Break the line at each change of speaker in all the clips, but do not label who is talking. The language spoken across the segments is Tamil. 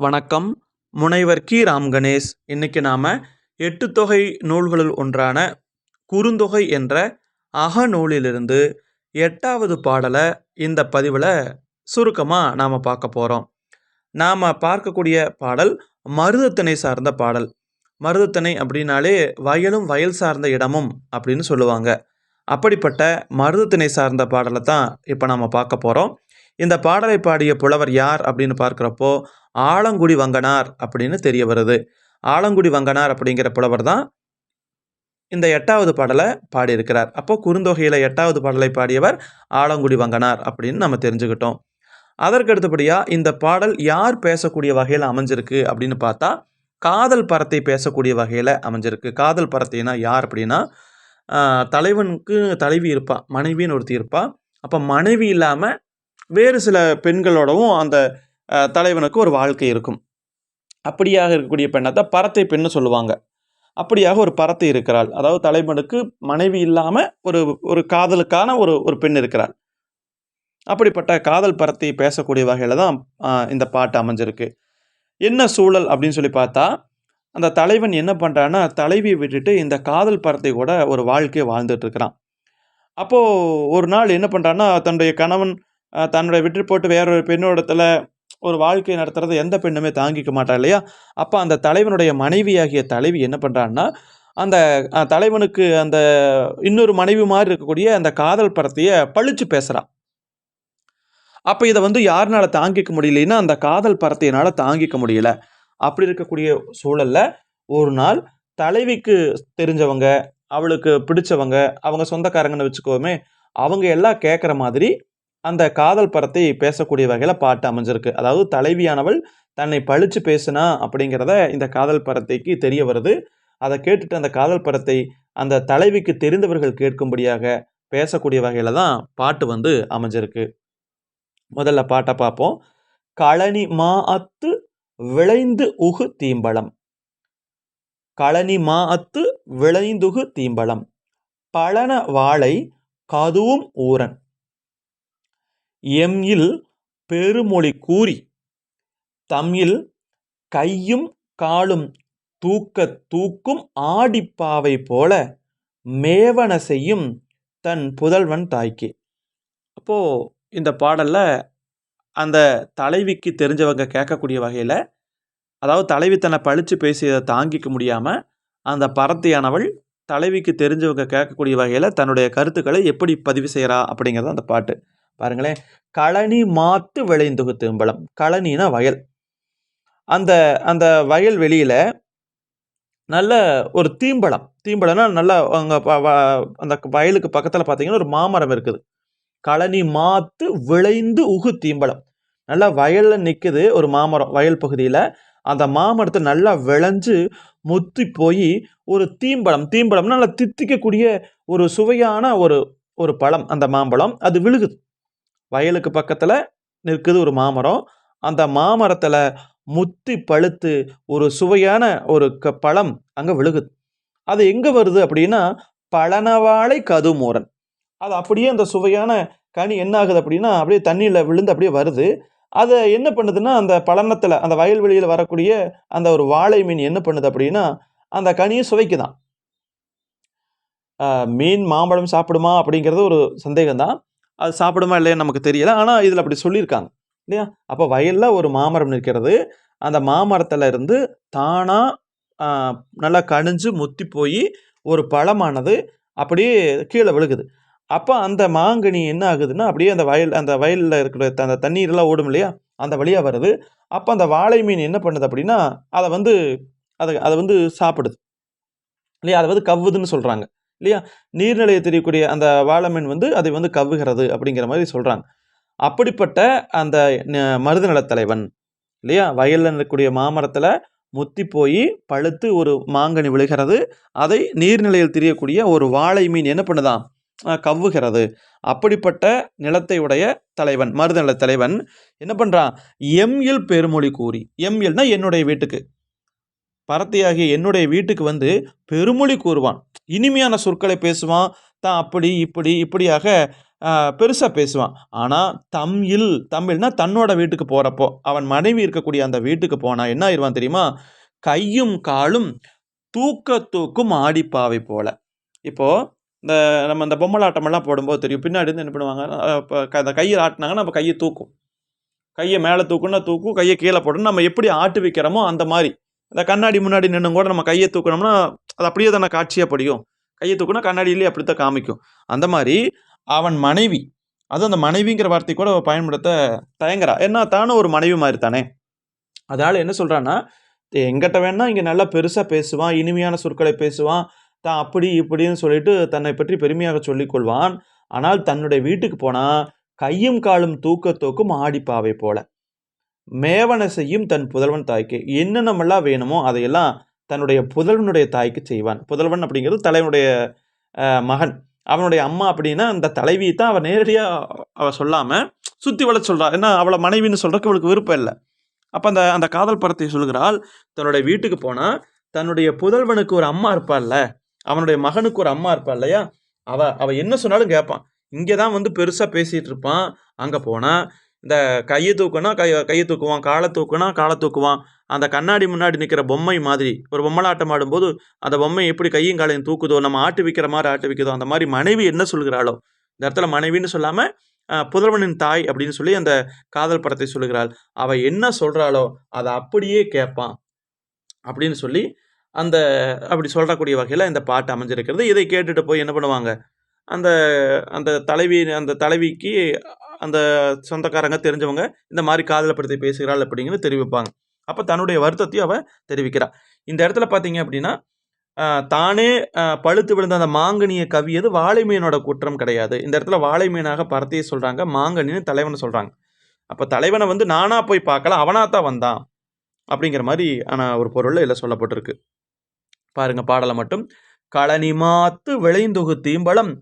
வணக்கம். முனைவர் கி. ராம் கணேஷ். இன்னைக்கு நாம் எட்டு தொகை நூல்களுள் ஒன்றான குறுந்தொகை என்ற அகநூலிலிருந்து எட்டாவது பாடலை இந்த பதிவில் சுருக்கமாக நாம் பார்க்க போகிறோம் நாம் பார்க்கக்கூடிய பாடல் மருதத்திணை சார்ந்த பாடல். மருதத்திணை அப்படின்னாலே வயலும் வயல் சார்ந்த இடமும் அப்படின்னு சொல்லுவாங்க. அப்படிப்பட்ட மருதத்திணை சார்ந்த பாடலை தான் இப்போ நாம் பார்க்க போகிறோம் இந்த பாடலை பாடிய புலவர் யார் அப்படின்னு பார்க்குறப்போ ஆலங்குடி வங்கனார் அப்படின்னு தெரிய வருது. ஆலங்குடி வங்கனார் அப்படிங்கிற புலவர் தான் இந்த எட்டாவது பாடலை பாடியிருக்கிறார். அப்போ குறுந்தொகையில் எட்டாவது பாடலை பாடியவர் ஆலங்குடி வங்கனார் அப்படின்னு நம்ம தெரிஞ்சுக்கிட்டோம். அதற்கு அடுத்தபடியாக இந்த பாடல் யார் பேசக்கூடிய வகையில் அமைஞ்சிருக்கு அப்படின்னு பார்த்தா காதல் பரத்தை பேசக்கூடிய வகையில் அமைஞ்சிருக்கு. காதல் பரத்தைனா யார் அப்படின்னா தலைவனுக்கு தலைவி இருப்பா மனைவின்னு ஒருத்தி இருப்பா. அப்போ மனைவி இல்லாமல் வேறு சில பெண்களோடவும் அந்த தலைவனுக்கு ஒரு வாழ்க்கை இருக்கும். அப்படியாக இருக்கக்கூடிய பெண்ணை தான் பரத்தை பெண்ணு சொல்லுவாங்க. அப்படியாக ஒரு பரத்தை இருக்கிறாள். அதாவது தலைவனுக்கு மனைவி இல்லாமல் ஒரு ஒரு காதலுக்கான ஒரு ஒரு பெண் இருக்கிறாள். அப்படிப்பட்ட காதல் பரத்தை பேசக்கூடிய வகையில் தான் இந்த பாட்டு அமைஞ்சிருக்கு. என்ன சூழல் அப்படின்னு சொல்லி பார்த்தா அந்த தலைவன் என்ன பண்ணுறான்னா தலைவியை விட்டுட்டு இந்த காதல் பரத்தை கூட ஒரு வாழ்க்கையை வாழ்ந்துட்டுருக்கிறான் அப்போது ஒரு நாள் என்ன பண்ணுறான்னா தன்னுடைய கணவன் தன்னுடைய விட்டு போட்டு வேற ஒரு ஒரு வாழ்க்கை நடத்துறது எந்த பெண்ணுமே தாங்கிக்க மாட்டா இல்லையா? அப்போ அந்த தலைவனுடைய மனைவியாகிய தலைவி என்ன பண்ணுறான்னா அந்த தலைவனுக்கு அந்த இன்னொரு மனைவி மாதிரி இருக்கக்கூடிய அந்த காதல் படத்தையே பழிச்சு பேசுகிறான் அப்போ இதை வந்து யாருனால தாங்கிக்க முடியலன்னா அந்த காதல் பரத்தையினால தாங்கிக்க முடியல. அப்படி இருக்கக்கூடிய சூழல்ல ஒரு நாள் தலைவிக்கு தெரிஞ்சவங்க அவளுக்கு பிடிச்சவங்க அவங்க சொந்தக்காரங்கன்னு வச்சுக்கோமே அவங்க எல்லாம் கேட்குற மாதிரி அந்த காதல் பரத்தை பேசக்கூடிய வகையில் பாட்டு அமைஞ்சிருக்கு. அதாவது தலைவியானவள் தன்னை பழிச்சு பேசுனா அப்படிங்கிறத இந்த காதல் பரத்தைக்கு தெரிய வருது. அதை கேட்டுட்டு அந்த காதல் படத்தை அந்த தலைவிக்கு தெரிந்தவர்கள் கேட்கும்படியாக பேசக்கூடிய வகையில் தான் பாட்டு வந்து அமைஞ்சிருக்கு. முதல்ல பாட்டை பார்ப்போம். களனி மா அத்து விளைந்து உகு தீம்பளம் களனி மா அத்து விளைந்துகு தீம்பளம் பழன வாழை கதுவும் ஊரன் எம்இல் பெருமொழி கூறி தமிழ் கையும் காலும் தூக்க தூக்கும் ஆடிப்பாவை போல மேவன செய்யும் தன் புதல்வன் தாய்க்கு. அப்போது இந்த பாடல்ல அந்த தலைவிக்கு தெரிஞ்சவங்க கேட்கக்கூடிய வகையில் அதாவது தலைவி தன்னை பழித்து பேசியதை தாங்கிக்க முடியாமல் அந்த பரத்தியானவள் தலைவிக்கு தெரிஞ்சவங்க கேட்கக்கூடிய வகையில் தன்னுடைய கருத்துக்களை எப்படி பதிவு செய்கிறா அப்படிங்கிறது அந்த பாட்டு. பாருங்களேன். களனி மாத்து விளைந்துகு திரும்பலம் களனினா வயல். அந்த அந்த வயல் வெளியில் நல்ல ஒரு தீம்பளம். தீம்பளம்னா நல்ல அங்கே அந்த வயலுக்கு பக்கத்தில் பார்த்தீங்கன்னா ஒரு மாமரம் இருக்குது. களனி மாத்து விளைந்து உகு தீம்பளம். நல்லா வயலில் நிற்குது ஒரு மாமரம் வயல் பகுதியில். அந்த மாமரத்தை நல்லா விளைஞ்சு முத்தி போய் ஒரு தீம்பழம் தீம்பழம்னா நல்லா தித்திக்கக்கூடிய ஒரு சுவையான ஒரு ஒரு பழம் அந்த மாம்பழம். அது விழுகுது. வயலுக்கு பக்கத்தில் நிற்குது ஒரு மாமரம். அந்த மாமரத்தில் முத்தி பழுத்து ஒரு சுவையான ஒரு க பழம் அங்கே விழுகுது. அது எங்கே வருது அப்படின்னா பழனவாழை கதுமூரன். அது அப்படியே அந்த சுவையான கனி என்ன ஆகுது அப்படின்னா அப்படியே தண்ணியில் விழுந்து அப்படியே வருது. அதை என்ன பண்ணுதுன்னா அந்த பழனத்தில் அந்த வயல்வெளியில் வரக்கூடிய அந்த ஒரு வாழை மீன் என்ன பண்ணுது அப்படின்னா அந்த கனியை சுவைக்குதான். மீன் மாம்பழம் சாப்பிடுமா அப்படிங்கிறது ஒரு சந்தேகம் தான் அது சாப்பிடுமா இல்லையா நமக்கு தெரியல. ஆனால் இதில் அப்படி சொல்லியிருக்காங்க. இல்லையா? அப்போ வயலில் ஒரு மாமரம் நிற்கிறது அந்த மாமரத்தில் இருந்து தானாக நல்லா கனிஞ்சு முத்தி போய் ஒரு பழமானது அப்படியே கீழே விழுகுது. அப்போ அந்த மாங்கனி என்ன ஆகுதுன்னா அப்படியே அந்த வயல் அந்த வயலில் இருக்கிற த- அந்த தண்ணீர்லாம் ஓடும் இல்லையா? அந்த வழியாக வருது. அப்போ அந்த வாழை மீன் என்ன பண்ணுது அப்படின்னா அதை வந்து அதை அதை வந்து சாப்பிடுது. இல்லையா? அதை வந்து கவ்வுதுன்னு சொல்கிறாங்க இல்லையா? நீர்நிலையை தெரியக்கூடிய அந்த வாழை மீன் வந்து அதை வந்து கவ்வுகிறது அப்படிங்கிற மாதிரி சொல்கிறாங்க அப்படிப்பட்ட அந்த ந- மருதநலத் தலைவன் இல்லையா? வயலில் இருக்கக்கூடிய மாமரத்தில் முத்தி போய் பழுத்து ஒரு மாங்கனி விழுகிறது. அதை நீர்நிலையில் தெரியக்கூடிய ஒரு வாழை மீன் என்ன பண்ணுதான் கவ்வுகிறது. அப்படிப்பட்ட நிலத்தை உடைய தலைவன் மருதநல தலைவன் என்ன பண்ணுறான் எம்எல் பெருமொழி கூறி எம்எல்னா என்னுடைய வீட்டுக்கு. பரத்தியாகிய என்னுடைய வீட்டுக்கு வந்து பெருமொழி கூறுவான். இனிமையான சொற்களை பேசுவான். தான் அப்படி இப்படி இப்படியாக பெருசாக பேசுவான். ஆனால் தமிழ் தமிழ்னா தன்னோட வீட்டுக்கு போகிறப்போ அவன் மனைவி இருக்கக்கூடிய அந்த வீட்டுக்கு போனால் என்ன ஆயிடுவான் தெரியுமா? கையும் காலும் தூக்க தூக்கும் ஆடிப்பாவை போல. இப்போது இந்த நம்ம இந்த பொம்மலாட்டமெல்லாம் போடும்போது தெரியும். பின்னாடி இருந்து என்ன பண்ணுவாங்க? இப்போ அந்த கையை ஆட்டினாங்கன்னா நம்ம கையை தூக்கும். கையை மேலே தூக்குன்னா தூக்கும் கையை கீழே போடணும். நம்ம எப்படி ஆட்டு வைக்கிறோமோ அந்த மாதிரி. இந்த கண்ணாடி முன்னாடி நின்று கூட நம்ம கையை தூக்கினோம்னா அது அப்படியே தானே காட்சியாக படியும். கையை தூக்குனா கண்ணாடியிலேயே அப்படித்தான் காமிக்கும். அந்த மாதிரி அவன் மனைவி அதுவும் அந்த மனைவிங்கிற வார்த்தை கூட பயன்படுத்த தயங்குறா. ஏன்னா தானும் ஒரு மனைவி மாதிரி தானே. அதனால் என்ன சொல்கிறான்னா எங்கிட்ட வேணா இங்கே நல்லா பெருசாக பேசுவான் இனிமையான சொற்களை பேசுவான் தான் அப்படி இப்படின்னு சொல்லிட்டு தன்னை பற்றி பெருமையாக சொல்லிக்கொள்வான் ஆனால் தன்னுடைய வீட்டுக்கு போனால் கையும் காலும் தூக்க தூக்கும் ஆடிப்பாவை போல. மேவனை செய்யும் தன் புதல்வன் தாய்க்கு என்னென்னமெல்லாம் வேணுமோ அதையெல்லாம் தன்னுடைய புதல்வனுடைய தாய்க்கு செய்வான். புதல்வன் அப்படிங்கிறது தலைவனுடைய மகன். அவனுடைய அம்மா அப்படின்னா அந்த தலைவி தான் அவள் நேரடியாக அவள் சொல்லாமல் சுற்றி வள சொல்கிறாள் ஏன்னா அவளை மனைவின்னு சொல்கிறக்கு அவளுக்கு விருப்பம் இல்லை. அப்போ அந்த அந்த காதல் படத்தை சொல்கிறாள் தன்னுடைய வீட்டுக்கு போனால் தன்னுடைய புதல்வனுக்கு ஒரு அம்மா இருப்பாள்ல அவனுடைய மகனுக்கு ஒரு அம்மா இருப்பா இல்லையா? அவள் அவள் என்ன சொன்னாலும் கேட்பான். இங்கே தான் வந்து பெருசாக பேசிகிட்டு இருப்பான். அங்கே போனால் இந்த கையை தூக்குனா கை கையை தூக்குவான் காலை தூக்குனா காலை தூக்குவான். அந்த கண்ணாடி முன்னாடி நிற்கிற பொம்மை மாதிரி ஒரு பொம்மலாட்டம் ஆடும்போது அந்த பொம்மை எப்படி கையும் காலையும் தூக்குதோ நம்ம ஆட்டு விற்கிற மாதிரி ஆட்டு விற்குதோ அந்த மாதிரி மனைவி என்ன சொல்கிறாளோ இந்த இடத்துல மனைவின்னு சொல்லாமல் புதல்வனின் தாய் அப்படின்னு சொல்லி அந்த காதல் படத்தை சொல்லுகிறாள். அவள் என்ன சொல்கிறாளோ அதை அப்படியே கேட்பான். அப்படின்னு சொல்லி அந்த அப்படி சொல்கிறக்கூடிய வகையில் இந்த பாட்டு அமைஞ்சிருக்கிறது. இதை கேட்டுட்டு போய் என்ன பண்ணுவாங்க? அந்த அந்த தலைவி அந்த தலைவிக்கு அந்த சொந்தக்காரங்க தெரிஞ்சவங்க இந்த மாதிரி காதலை படுத்தி பேசுகிறாள் அப்படிங்கிறது தெரிவிப்பாங்க. அப்போ தன்னுடைய வருத்தத்தையும் அவள் தெரிவிக்கிறாள் இந்த இடத்துல பார்த்தீங்க அப்படின்னா தானே பழுத்து விழுந்த அந்த மாங்கனியை கவியது வாழைமீனோட குற்றம் கிடையாது. இந்த இடத்துல வாழைமீனாக பரத்தையை சொல்கிறாங்க மாங்கனின்னு தலைவனை சொல்கிறாங்க அப்போ தலைவனை வந்து நானாக போய் பார்க்கல தான் வந்தான் அப்படிங்கிற மாதிரி ஆனால் ஒரு பொருளில் இதில் சொல்லப்பட்டிருக்கு. பாருங்கள் பாடலை மட்டும். களனி மாத்து விளைந்தொகு தீம்பளம்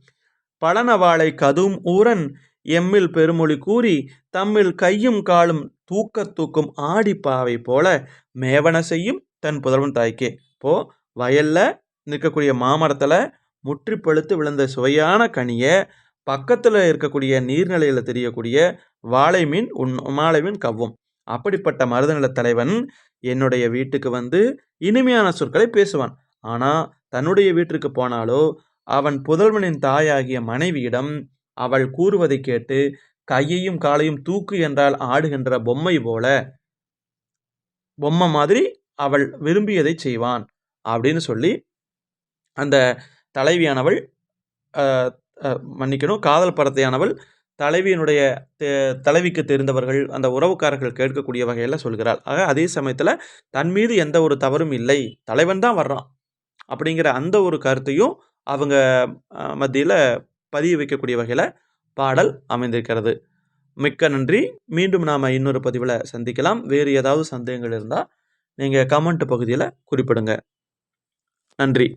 பழனவாளை கதும் ஊரன் எம்மில் பெருமொழி கூறி தம்மில் கையும் காலும் தூக்க தூக்கும் ஆடிப்பாவை போல மேவன செய்யும் தன் புதல்வன் தாய்க்கே. போ வயல்ல நிற்கக்கூடிய மாமரத்தில் முற்றி பழுத்து விழுந்த சுவையான கனியை பக்கத்தில் இருக்கக்கூடிய நீர்நிலையில் தெரியக்கூடிய வாழை மீன் உன் மாலை மீன் கவ்வும். அப்படிப்பட்ட மருதநில தலைவன் என்னுடைய வீட்டுக்கு வந்து இனிமையான சொற்களை பேசுவான். ஆனால் தன்னுடைய வீட்டிற்கு போனாலோ அவன் புதல்வனின் தாயாகிய மனைவியிடம் அவள் கூறுவதை கேட்டு கையையும் காலையும் தூக்கு என்றால் ஆடுகின்ற பொம்மை போல பொம்மை மாதிரி அவள் விரும்பியதை செய்வான் அப்படின்னு சொல்லி அந்த தலைவியானவள் மன்னிக்கணும் காதல் பரத்தையானவள் தலைவியினுடைய தலைவிக்கு தெரிந்தவர்கள் அந்த உறவுக்காரர்கள் கேட்கக்கூடிய வகையில் சொல்கிறாள். ஆக அதே சமயத்தில் தன் மீது எந்த ஒரு தவறும் இல்லை தலைவன் தான் வர்றான் அப்படிங்கிற அந்த ஒரு கருத்தையும் அவங்க மத்தியில் பதிய வைக்கக்கூடிய வகையில் பாடல் அமைந்திருக்கிறது. மிக்க நன்றி. மீண்டும் நாம் இன்னொரு பதிவில் சந்திக்கலாம். வேறு ஏதாவது சந்தேகங்கள் இருந்தால் நீங்கள் கமெண்ட் பகுதியில் குறிப்பிடுங்க. நன்றி.